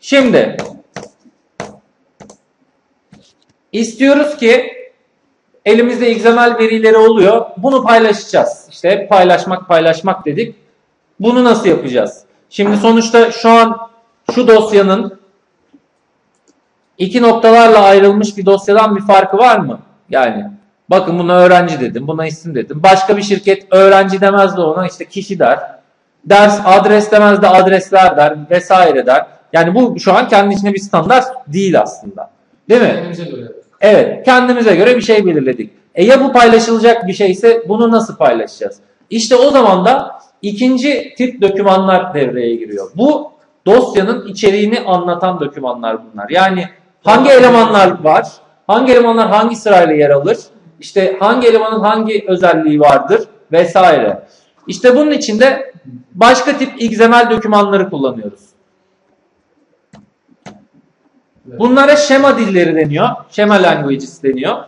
Şimdi istiyoruz ki elimizde XML verileri oluyor. Bunu paylaşacağız. İşte hep paylaşmak paylaşmak dedik. Bunu nasıl yapacağız? Şimdi sonuçta şu an şu dosyanın iki noktalarla ayrılmış bir dosyadan bir farkı var mı? Yani bakın buna öğrenci dedim, buna isim dedim. Başka bir şirket öğrenci demez de ona işte kişi der. Ders adres demez de adresler der vesaire der. Yani bu şu an kendi içinde bir standart değil aslında. Değil mi? Kendimize göre. Evet, kendimize göre bir şey belirledik. E ya bu paylaşılacak bir şeyse bunu nasıl paylaşacağız? İşte o zaman da ikinci tip dokümanlar devreye giriyor. Bu dosyanın içeriğini anlatan dokümanlar bunlar. Yani hangi elemanlar var? Hangi elemanlar hangi sırayla yer alır? İşte hangi elemanın hangi özelliği vardır vesaire. İşte bunun için de başka tip XML dokümanları kullanıyoruz. Bunlara şema dilleri deniyor. Şema languages deniyor.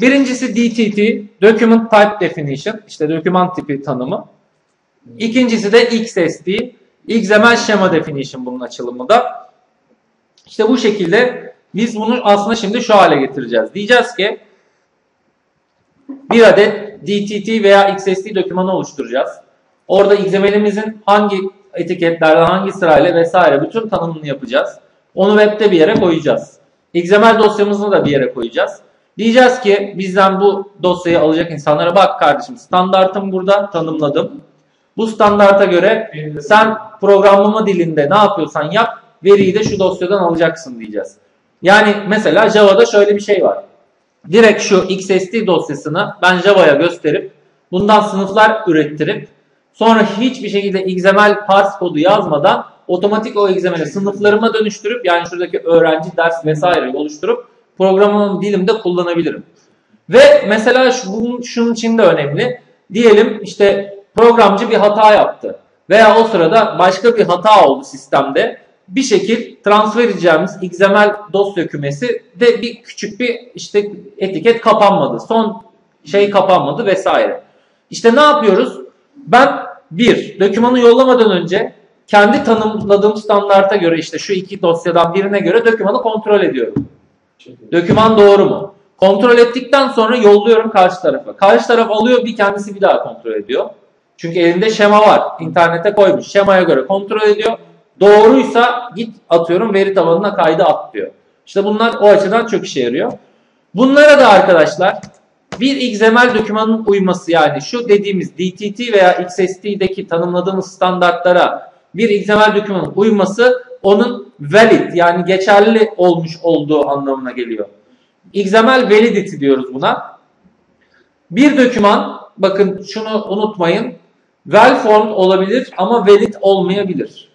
Birincisi DTT, Document Type Definition, işte doküman tipi tanımı. İkincisi de XSD, XML Schema Definition bunun açılımı da. İşte bu şekilde biz bunu aslında şimdi şu hale getireceğiz. Diyeceğiz ki bir adet DTT veya XSD dokümanı oluşturacağız. Orada XML'imizin hangi etiketlerden hangi sırayla vesaire bütün tanımını yapacağız. Onu webde bir yere koyacağız. XML dosyamızı da bir yere koyacağız. Diyeceğiz ki bizden bu dosyayı alacak insanlara bak kardeşim standartım burada tanımladım. Bu standarta göre sen programlama dilinde ne yapıyorsan yap veriyi de şu dosyadan alacaksın diyeceğiz. Yani mesela Java'da şöyle bir şey var. Direkt şu XSD dosyasını ben Java'ya gösterip bundan sınıflar ürettirip sonra hiçbir şekilde XML parse kodu yazmadan otomatik o XML'i sınıflarıma dönüştürüp yani şuradaki öğrenci ders vesaire oluşturup programlama dilimde kullanabilirim. Ve mesela şu, bunun, şunun için de önemli. Diyelim işte programcı bir hata yaptı. Veya o sırada başka bir hata oldu sistemde. Bir şekil transfer edeceğimiz XML dosya kümesi de bir küçük bir işte etiket kapanmadı. Son şey kapanmadı vesaire. İşte ne yapıyoruz? Ben bir, dokümanı yollamadan önce kendi tanımladığım standarta göre işte şu iki dosyadan birine göre dokümanı kontrol ediyorum. Döküman doğru mu? Kontrol ettikten sonra yolluyorum karşı tarafa. Karşı taraf alıyor bir kendisi bir daha kontrol ediyor. Çünkü elinde şema var. İnternete koymuş. Şemaya göre kontrol ediyor. Doğruysa git atıyorum veri tabanına kaydı at diyor. İşte bunlar o açıdan çok işe yarıyor. Bunlara da arkadaşlar bir XML dokümanın uyması yani şu dediğimiz DTT veya XSD'deki tanımladığımız standartlara bir XML dokümanın uyması onun valid yani geçerli olmuş olduğu anlamına geliyor. XML validity diyoruz buna. Bir doküman bakın şunu unutmayın well formed olabilir ama valid olmayabilir.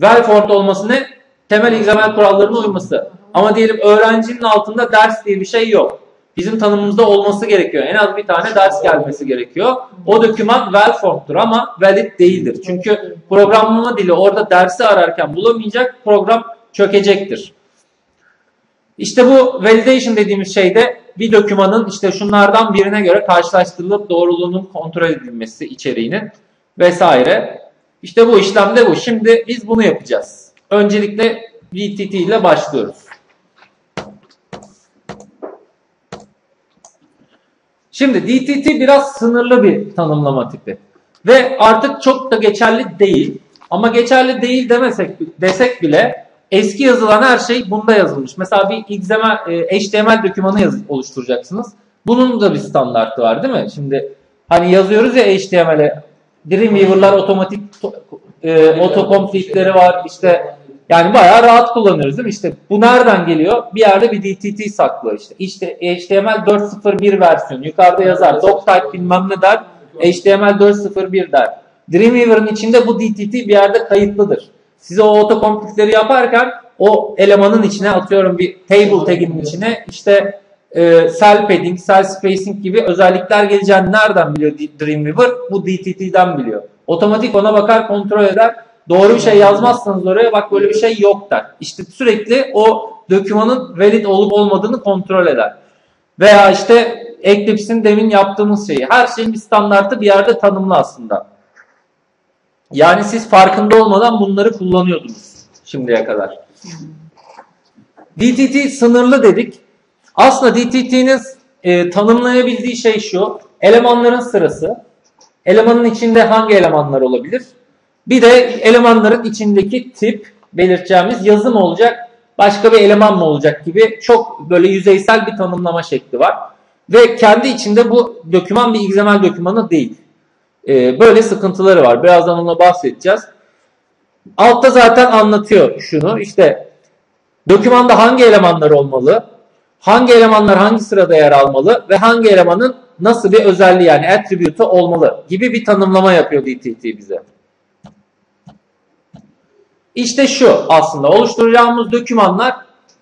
Well olması ne? Temel XML kurallarına uyması. Ama diyelim öğrencinin altında ders diye bir şey yok. Bizim tanımımızda olması gerekiyor. En az bir tane ders gelmesi gerekiyor. O doküman well formed'dur ama valid değildir. Çünkü programlama dili orada dersi ararken bulamayacak, program çökecektir. İşte bu validation dediğimiz şey de bir dokümanın işte şunlardan birine göre karşılaştırılıp doğruluğunun kontrol edilmesi içeriğinin vesaire. İşte bu işlemde bu. Şimdi biz bunu yapacağız. Öncelikle VTT ile başlıyoruz. Şimdi DTT biraz sınırlı bir tanımlama tipi. Ve artık çok da geçerli değil. Ama geçerli değil demesek desek bile eski yazılan her şey bunda yazılmış. Mesela bir XML, e, HTML dokümanı yaz, oluşturacaksınız. Bunun da bir standartı var değil mi? Şimdi hani yazıyoruz ya HTML'e Dreamweaver'lar otomatik e, autocomplete'leri var. İşte yani bayağı rahat kullanıyoruz değil mi? İşte bu nereden geliyor? Bir yerde bir DTT saklı işte. İşte HTML 4.01 versiyon. Yukarıda yazar. Doctype bilmem ne der. HTML 4.01 der. Dreamweaver'ın içinde bu DTT bir yerde kayıtlıdır. Size o autocomplete'leri yaparken o elemanın içine atıyorum bir table tag'inin içine işte e, cell padding, cell spacing gibi özellikler geleceğini nereden biliyor Dreamweaver? Bu DTT'den biliyor. Otomatik ona bakar, kontrol eder. Doğru bir şey yazmazsanız oraya bak böyle bir şey yok der. İşte sürekli o dokümanın valid olup olmadığını kontrol eder. Veya işte Eclipse'in demin yaptığımız şeyi. Her şeyin bir standartı bir yerde tanımlı aslında. Yani siz farkında olmadan bunları kullanıyordunuz. şimdiye kadar. DTT sınırlı dedik. Aslında DTT'nin e, tanımlayabildiği şey şu. Elemanların sırası. Elemanın içinde hangi elemanlar olabilir? Bir de elemanların içindeki tip belirteceğimiz yazım olacak. Başka bir eleman mı olacak gibi çok böyle yüzeysel bir tanımlama şekli var. Ve kendi içinde bu doküman bir XML dokümanı değil. Ee, böyle sıkıntıları var. Birazdan ona bahsedeceğiz. Altta zaten anlatıyor şunu. İşte dokümanda hangi elemanlar olmalı? Hangi elemanlar hangi sırada yer almalı? Ve hangi elemanın nasıl bir özelliği yani attribute'u olmalı gibi bir tanımlama yapıyor DTT bize. İşte şu aslında oluşturacağımız dokümanlar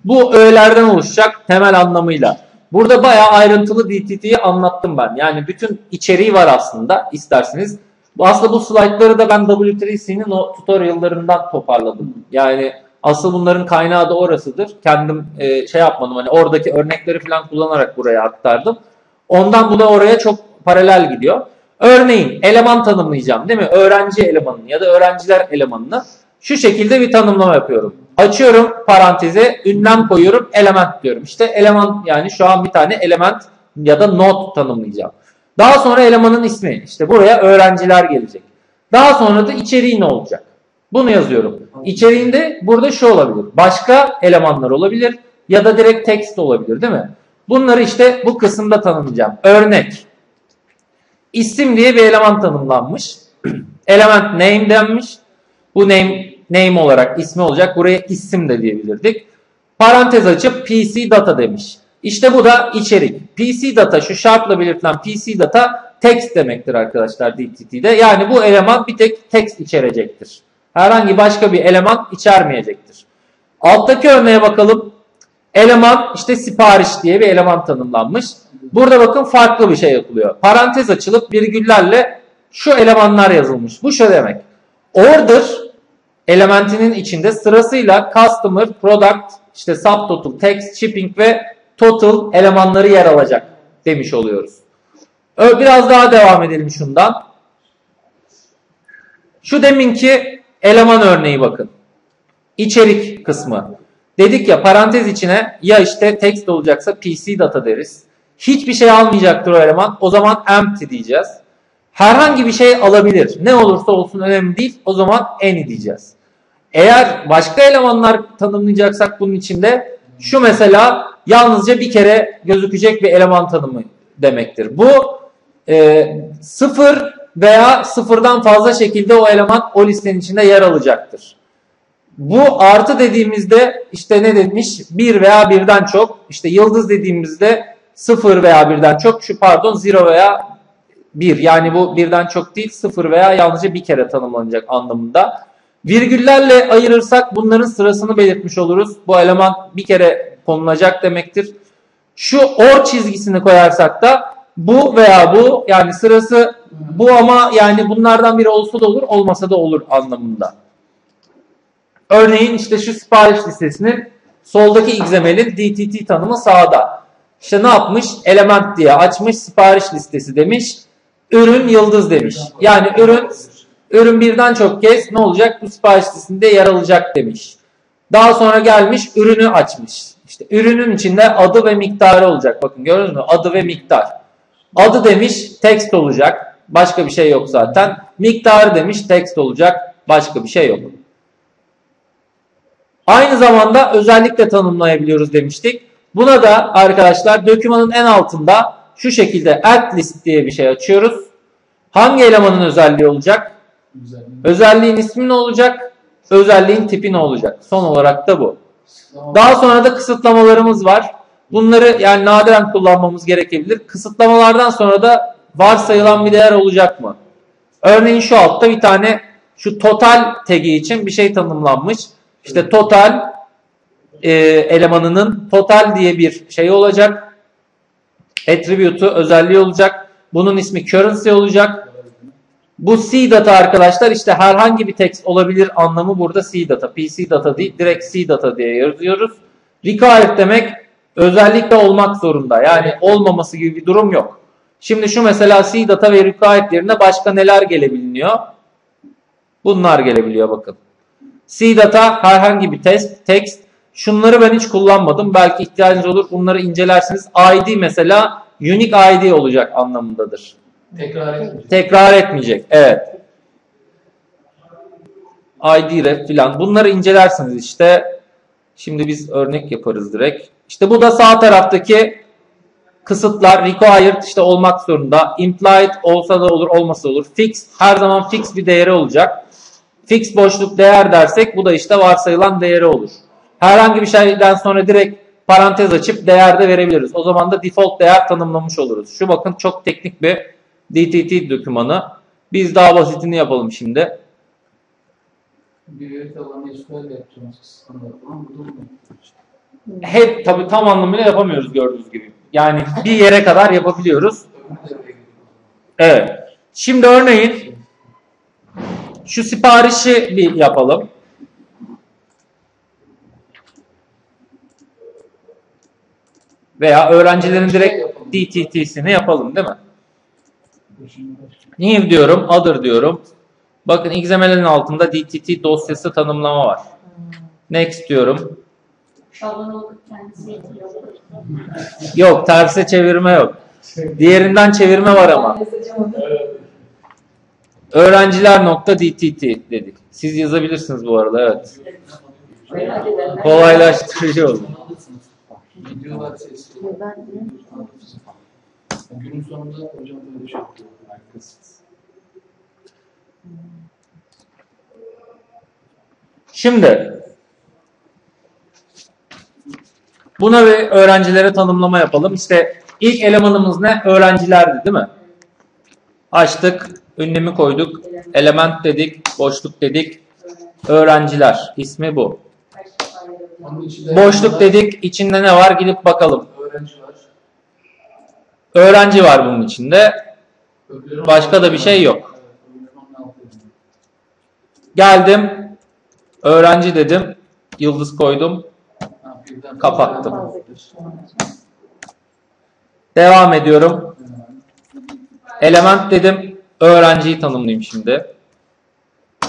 bu öğelerden oluşacak temel anlamıyla. Burada bayağı ayrıntılı DTT'yi anlattım ben. Yani bütün içeriği var aslında isterseniz. Aslında bu slaytları da ben W3C'nin o tutoriallarından toparladım. Yani asıl bunların kaynağı da orasıdır. Kendim e, şey yapmadım hani oradaki örnekleri falan kullanarak buraya aktardım. Ondan bu da oraya çok paralel gidiyor. Örneğin eleman tanımlayacağım değil mi? Öğrenci elemanını ya da öğrenciler elemanını şu şekilde bir tanımlama yapıyorum. Açıyorum paranteze, ünlem koyuyorum, element diyorum. İşte eleman yani şu an bir tane element ya da node tanımlayacağım. Daha sonra elemanın ismi. İşte buraya öğrenciler gelecek. Daha sonra da içeriği ne olacak? Bunu yazıyorum. İçeriğinde burada şu olabilir. Başka elemanlar olabilir ya da direkt text olabilir değil mi? Bunları işte bu kısımda tanımlayacağım. Örnek. İsim diye bir eleman tanımlanmış. Element name denmiş. Bu name name olarak ismi olacak. Buraya isim de diyebilirdik. Parantez açıp PC data demiş. İşte bu da içerik. PC data şu şartla belirtilen PC data text demektir arkadaşlar DTT'de. Yani bu eleman bir tek text içerecektir. Herhangi başka bir eleman içermeyecektir. Alttaki örneğe bakalım. Eleman işte sipariş diye bir eleman tanımlanmış. Burada bakın farklı bir şey yapılıyor. Parantez açılıp virgüllerle şu elemanlar yazılmış. Bu şu demek. Order elementinin içinde sırasıyla customer, product, işte subtotal, text, shipping ve total elemanları yer alacak demiş oluyoruz. Biraz daha devam edelim şundan. Şu deminki eleman örneği bakın. İçerik kısmı. Dedik ya parantez içine ya işte text olacaksa PC data deriz. Hiçbir şey almayacaktır o eleman. O zaman empty diyeceğiz. Herhangi bir şey alabilir. Ne olursa olsun önemli değil. O zaman any diyeceğiz. Eğer başka elemanlar tanımlayacaksak bunun içinde şu mesela yalnızca bir kere gözükecek bir eleman tanımı demektir. Bu e, sıfır veya sıfırdan fazla şekilde o eleman o listenin içinde yer alacaktır. Bu artı dediğimizde işte ne demiş? Bir veya birden çok. İşte yıldız dediğimizde sıfır veya birden çok. Şu pardon zero veya bir. Yani bu birden çok değil sıfır veya yalnızca bir kere tanımlanacak anlamında. Virgüllerle ayırırsak bunların sırasını belirtmiş oluruz. Bu eleman bir kere konulacak demektir. Şu or çizgisini koyarsak da bu veya bu yani sırası bu ama yani bunlardan biri olsa da olur olmasa da olur anlamında. Örneğin işte şu sipariş listesinin soldaki XML'in DTT tanımı sağda. İşte ne yapmış? Element diye açmış sipariş listesi demiş. Ürün yıldız demiş. Yani ürün ürün birden çok kez ne olacak? Bu sipariş listesinde yer alacak demiş. Daha sonra gelmiş ürünü açmış. İşte ürünün içinde adı ve miktarı olacak. Bakın gördünüz mü? Adı ve miktar. Adı demiş text olacak. Başka bir şey yok zaten. Miktarı demiş text olacak. Başka bir şey yok. Aynı zamanda özellikle tanımlayabiliyoruz demiştik. Buna da arkadaşlar dokümanın en altında şu şekilde add list diye bir şey açıyoruz. Hangi elemanın özelliği olacak? Özelliğin ismi ne olacak? Özelliğin tipi ne olacak? Son olarak da bu. Daha sonra da kısıtlamalarımız var. Bunları yani nadiren kullanmamız gerekebilir. Kısıtlamalardan sonra da varsayılan bir değer olacak mı? Örneğin şu altta bir tane şu total tagi için bir şey tanımlanmış. İşte total e, elemanının total diye bir şey olacak. Attribute'u özelliği olacak. Bunun ismi currency olacak. Bu C data arkadaşlar işte herhangi bir text olabilir anlamı burada C data. PC data değil direkt C data diye yazıyoruz. Required demek özellikle olmak zorunda. Yani olmaması gibi bir durum yok. Şimdi şu mesela C data ve required yerine başka neler gelebiliyor? Bunlar gelebiliyor bakın. C data herhangi bir test, text. Şunları ben hiç kullanmadım. Belki ihtiyacınız olur. Bunları incelersiniz. ID mesela unique ID olacak anlamındadır. Tekrar etmeyeceğim. Tekrar etmeyecek. Evet. ID ref filan. Bunları incelersiniz işte. Şimdi biz örnek yaparız direkt. İşte bu da sağ taraftaki kısıtlar required işte olmak zorunda. Implied olsa da olur olmasa olur. Fix her zaman fix bir değeri olacak. Fix boşluk değer dersek bu da işte varsayılan değeri olur. Herhangi bir şeyden sonra direkt parantez açıp değer de verebiliriz. O zaman da default değer tanımlamış oluruz. Şu bakın çok teknik bir DTT dokümanı. Biz daha basitini yapalım şimdi. Bir tabanı SQL yapacağımız kısımda ama bu durmuyor. Hep tabi tam anlamıyla yapamıyoruz gördüğünüz gibi. Yani bir yere kadar yapabiliyoruz. Evet. Şimdi örneğin şu siparişi bir yapalım. Veya öğrencilerin direkt DTT'sini yapalım değil mi? New diyorum, other diyorum. Bakın XML'in altında DTT dosyası tanımlama var. Next diyorum. Yok, terse çevirme yok. Diğerinden çevirme var ama. Öğrenciler nokta DTT dedik. Siz yazabilirsiniz bu arada evet. Kolaylaştırıcı oldu. Şimdi buna bir öğrencilere tanımlama yapalım. İşte ilk elemanımız ne? Öğrencilerdi değil mi? Açtık, ünlemi koyduk, element dedik, boşluk dedik, öğrenciler. İsmi bu. Boşluk dedik, içinde ne var? Gidip bakalım. Öğrenci var. Bunun içinde. Başka da bir şey yok. Geldim, öğrenci dedim, yıldız koydum, Kapattım. devam ediyorum. Element dedim, öğrenciyi tanımlayayım şimdi.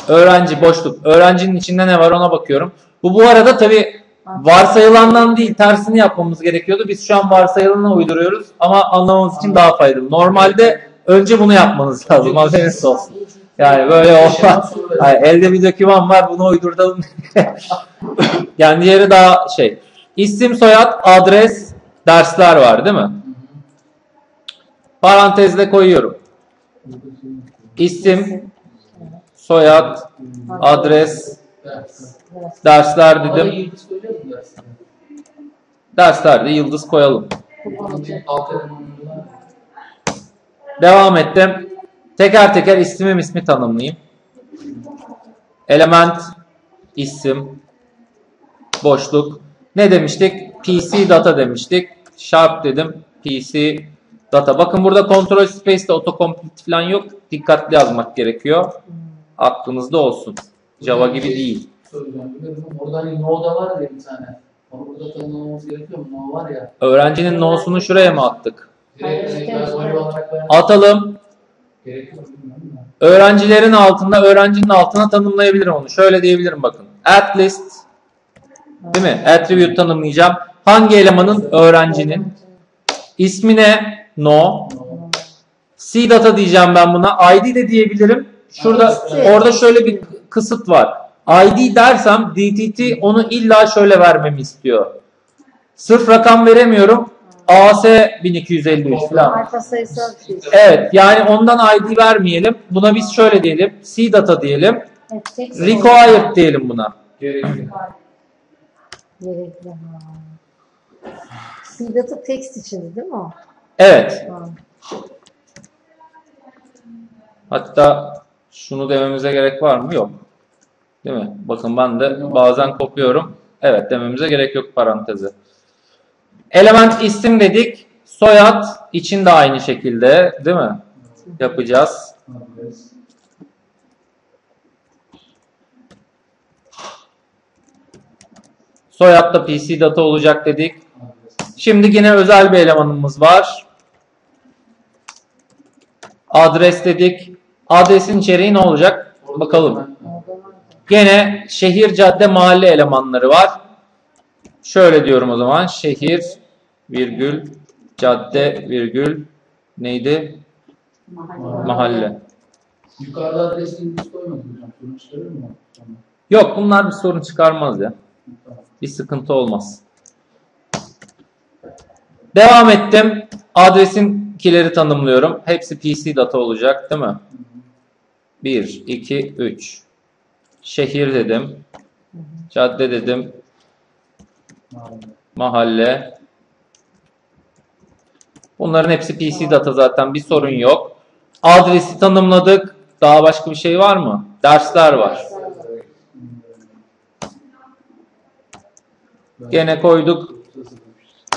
Öğrenci boşluk. Öğrencinin içinde ne var ona bakıyorum. Bu bu arada tabi varsayılandan değil tersini yapmamız gerekiyordu. Biz şu an varsayılanı uyduruyoruz ama anlamamız için daha faydalı. Normalde önce bunu yapmanız lazım. Haberiniz olsun. Yani böyle olmaz. Yani elde bir doküman var bunu uydurdum. yani diğeri daha şey. İsim, soyad, adres, dersler var değil mi? Parantezle koyuyorum. İsim, soyad, adres, Ders. dersler dedim. Derslerde yıldız koyalım. Devam ettim. Teker teker ismim ismi tanımlayayım. Element, isim, boşluk. Ne demiştik? PC data demiştik. Sharp dedim. PC data. Bakın burada control space'de autocomplete falan yok. Dikkatli yazmak gerekiyor. Aklınızda olsun. Java gibi değil. Orada hani no da var ya bir tane. Onu burada tanımlamamız gerekiyor mu? No var ya. Öğrencinin no'sunu şuraya mı attık? Ben Atalım. Öğrencilerin altında, öğrencinin altına tanımlayabilirim onu. Şöyle diyebilirim bakın. At list Değil mi? Attribute tanımlayacağım. Hangi elemanın? Öğrencinin. İsmine no. No. C data diyeceğim ben buna. ID de diyebilirim. Şurada orada şöyle bir kısıt var. ID dersem DTT onu illa şöyle vermemi istiyor. Sırf rakam veremiyorum. AS 1253 falan. Şey. Evet yani ondan ID vermeyelim. Buna biz şöyle diyelim. C data diyelim. Required diyelim buna. Gerekiyor. Gerekli. ha. Sidatı text içindi değil mi o? Evet. Ha. Hatta şunu dememize gerek var mı? Yok. Değil mi? Bakın ben de bazen kopuyorum. Evet dememize gerek yok parantezi. Element isim dedik. Soyad için de aynı şekilde değil mi? Yapacağız. Soyad da PC data olacak dedik. Şimdi yine özel bir elemanımız var. Adres dedik. Adresin içeriği ne olacak? Bakalım. Gene şehir, cadde, mahalle elemanları var. Şöyle diyorum o zaman. Şehir, virgül, cadde, virgül, neydi? Mahalle. Mahalle. Yukarıda adresini biz koymadık hocam. Sorun çıkarır mı? Tamam. Yok bunlar bir sorun çıkarmaz ya. Tamam. Bir sıkıntı olmaz. Devam ettim. Adresin kileri tanımlıyorum. Hepsi PC data olacak değil mi? 1, 2, 3. Şehir dedim. Cadde dedim. Mahalle. Bunların hepsi PC data zaten bir sorun yok. Adresi tanımladık. Daha başka bir şey var mı? Dersler var. Gene koyduk.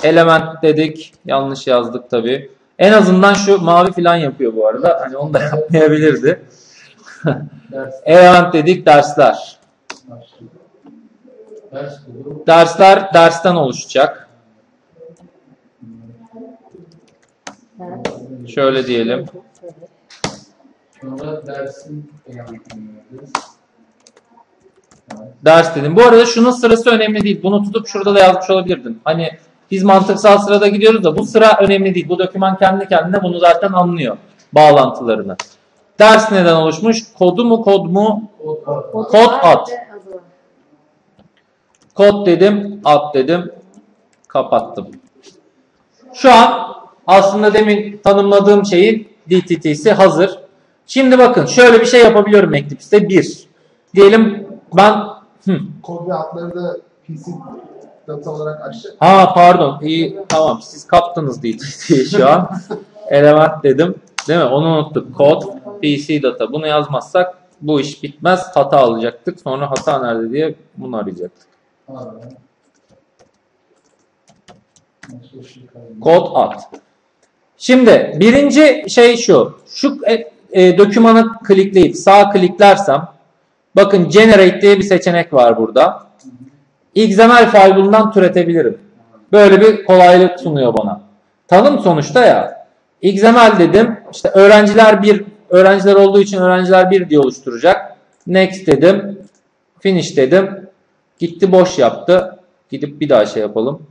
Element dedik. Yanlış yazdık tabi. En azından şu mavi falan yapıyor bu arada. Hani onu da yapmayabilirdi. Element dedik dersler. Dersler dersten oluşacak. Şöyle diyelim. Sonra dersin. Evet. Ders dedim. Bu arada şunun sırası önemli değil. Bunu tutup şurada da yazmış olabilirdin. Hani biz mantıksal sırada gidiyoruz da bu sıra önemli değil. Bu doküman kendi kendine bunu zaten anlıyor. Bağlantılarını. Ders neden oluşmuş? Kodu mu kod mu? Kod Kod at. Kod dedim, ad dedim, kapattım. Şu an aslında demin tanımladığım şeyin DTT'si hazır. Şimdi bakın şöyle bir şey yapabiliyorum Eclipse'de. Bir. Diyelim ben hı, Kod ve adları da PC data olarak açacak. Ha pardon. İyi tamam. Siz kaptınız DTT'yi şu an. Element dedim. Değil mi? Onu unuttuk. Kod, PC data. Bunu yazmazsak bu iş bitmez. Hata alacaktık. Sonra hata nerede diye bunu arayacaktık. Kod at. Şimdi birinci şey şu. Şu e, e, dokümanı klikleyip sağ kliklersem bakın generate diye bir seçenek var burada. XML file türetebilirim. Böyle bir kolaylık sunuyor bana. Tanım sonuçta ya. XML dedim. İşte öğrenciler bir öğrenciler olduğu için öğrenciler bir diye oluşturacak. Next dedim. Finish dedim. Gitti boş yaptı. Gidip bir daha şey yapalım.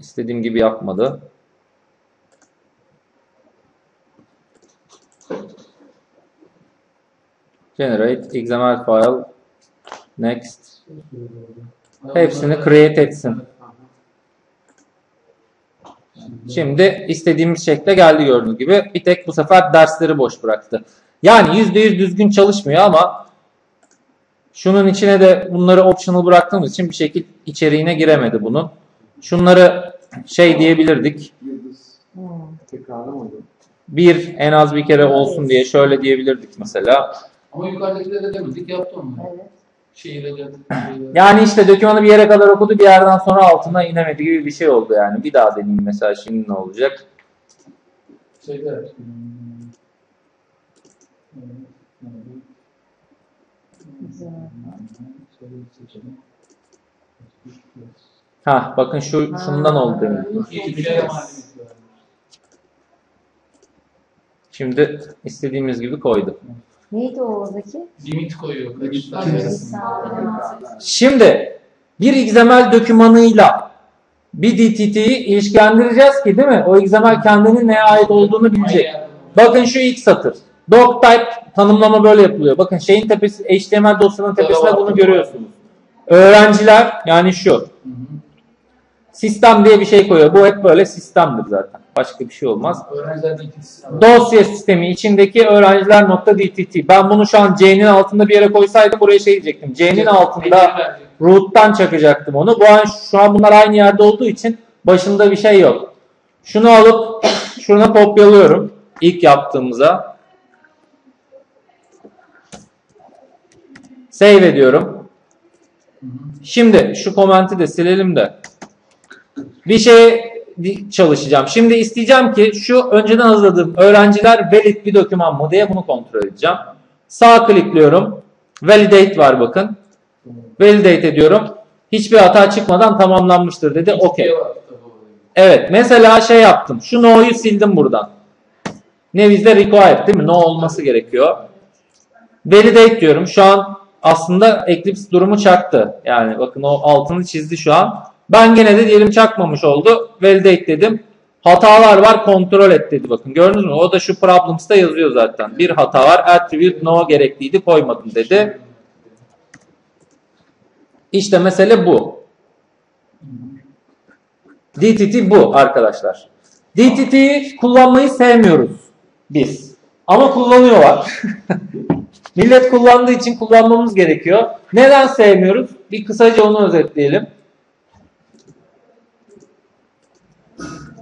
İstediğim gibi yapmadı. Generate XML file next hepsini create etsin. Şimdi istediğimiz şekle geldi gördüğünüz gibi. Bir tek bu sefer dersleri boş bıraktı. Yani %100 düzgün çalışmıyor ama şunun içine de bunları optional bıraktığımız için bir şekilde içeriğine giremedi bunun. Şunları şey diyebilirdik. Bir en az bir kere olsun diye şöyle diyebilirdik mesela. Ama yukarıdakileri de demedik yaptı onu. Evet. Şehire de. Yani işte dokümanı bir yere kadar okudu bir yerden sonra altına inemedi gibi bir şey oldu yani. Bir daha deneyeyim mesela şimdi ne olacak? Şeyde. Ha bakın şu şundan oldu demin. Şimdi istediğimiz gibi koydu. Neydi o oradaki? Limit koyuyor. Şimdi bir XML dokümanıyla bir DTT'yi ilişkilendireceğiz ki değil mi? O XML kendinin neye ait olduğunu bilecek. Bakın şu ilk satır. Doctype tanımlama böyle yapılıyor. Bakın şeyin tepesi HTML dosyanın tepesinde bunu görüyorsunuz. Öğrenciler yani şu. Sistem diye bir şey koyuyor. Bu hep böyle sistemdir zaten. Başka bir şey olmaz. İkisi. Dosya sistemi içindeki öğrenciler nokta DTT. Ben bunu şu an C'nin altında bir yere koysaydım buraya şey diyecektim. C'nin altında root'tan çakacaktım onu. Bu an şu an bunlar aynı yerde olduğu için başında bir şey yok. Şunu alıp şuna kopyalıyorum. İlk yaptığımıza. Save ediyorum. Şimdi şu komenti de silelim de. Bir şey çalışacağım. Şimdi isteyeceğim ki şu önceden hazırladığım öğrenciler valid bir doküman mı diye bunu kontrol edeceğim. Sağ klikliyorum. Validate var bakın. Validate ediyorum. Hiçbir hata çıkmadan tamamlanmıştır dedi. Okey. Şey. Evet mesela şey yaptım. Şu no'yu sildim buradan. Nevizde required değil mi? No olması gerekiyor. Validate diyorum. Şu an aslında Eclipse durumu çaktı. Yani bakın o altını çizdi şu an. Ben gene de diyelim çakmamış oldu. Validate dedim. Hatalar var kontrol et dedi bakın gördünüz mü? O da şu problems'ta yazıyor zaten. Bir hata var attribute no gerekliydi koymadım dedi. İşte mesele bu. DTT bu arkadaşlar. DTT'yi kullanmayı sevmiyoruz biz. Ama kullanıyorlar. Millet kullandığı için kullanmamız gerekiyor. Neden sevmiyoruz? Bir kısaca onu özetleyelim.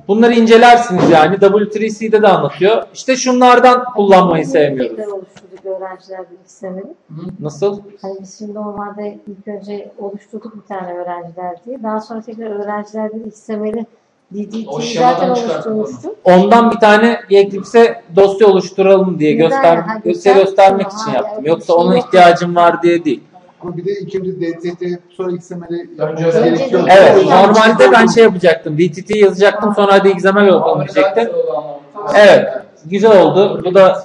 Bunları incelersiniz yani. W3C'de de anlatıyor. İşte şunlardan kullanmayı sevmiyoruz. Tekrar oluşturduk öğrenciler bir istemeli. Nasıl? Hani biz şimdi normalde ilk önce oluşturduk bir tane öğrenciler diye. Daha sonra tekrar öğrenciler bir istemeli O DDT'yi şemadan zaten çıkarttık onu. oluşturmuştuk. Ondan bir tane bir Eclipse'e dosya oluşturalım diye göster göstermek için ya, yaptım. Yoksa şey ona yok. ihtiyacım var diye değil. Ama bir de ikinci DTT sonra XML'i Önce yapmamız önce gerekiyor. Evet, Evet, normalde ben şey yapacaktım. DTT yazacaktım sonra hadi XML yapalım diyecektim. Evet, güzel oldu. Bu da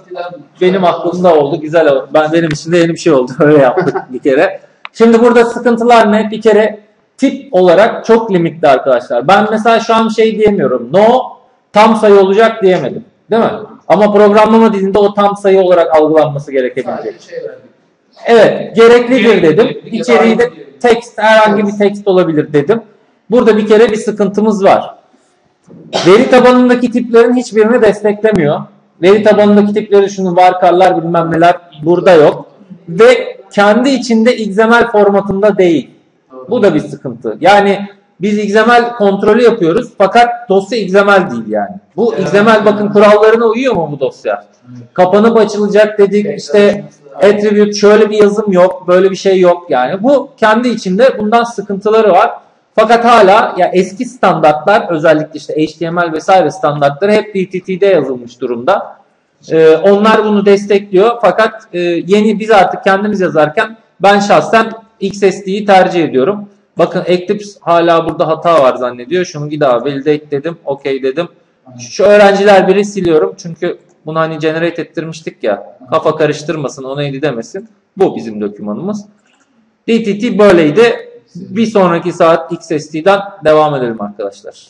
benim aklımda oldu. Güzel oldu. Ben benim için de yeni bir şey oldu. Öyle yaptık bir kere. Şimdi burada sıkıntılar ne? Bir kere tip olarak çok limitli arkadaşlar. Ben mesela şu an şey diyemiyorum. No tam sayı olacak diyemedim. Değil mi? Ama programlama dilinde o tam sayı olarak algılanması gerekebilecek. Sadece şey verdik. Evet, gereklidir dedim. İçeriği de text, herhangi bir text olabilir dedim. Burada bir kere bir sıkıntımız var. Veri tabanındaki tiplerin hiçbirini desteklemiyor. Veri tabanındaki tipleri şunu varkarlar bilmem neler burada yok. Ve kendi içinde XML formatında değil. Bu da bir sıkıntı. Yani biz XML kontrolü yapıyoruz fakat dosya XML değil yani. Bu. XML bakın kurallarına uyuyor mu bu dosya? Kapanıp açılacak dedik işte attribute şöyle bir yazım yok, böyle bir şey yok yani. Bu kendi içinde bundan sıkıntıları var. Fakat hala ya eski standartlar özellikle işte HTML vesaire standartları hep DTT'de yazılmış durumda. Ee, onlar bunu destekliyor. Fakat e, yeni biz artık kendimiz yazarken ben şahsen XSD'yi tercih ediyorum. Bakın Eclipse hala burada hata var zannediyor. Şunu bir daha validate dedim, OK dedim. Şu öğrenciler biri siliyorum çünkü bunu hani generate ettirmiştik ya. Kafa karıştırmasın, o neydi demesin. Bu bizim dokümanımız. DTT böyleydi. Bir sonraki saat XSD'den devam edelim arkadaşlar.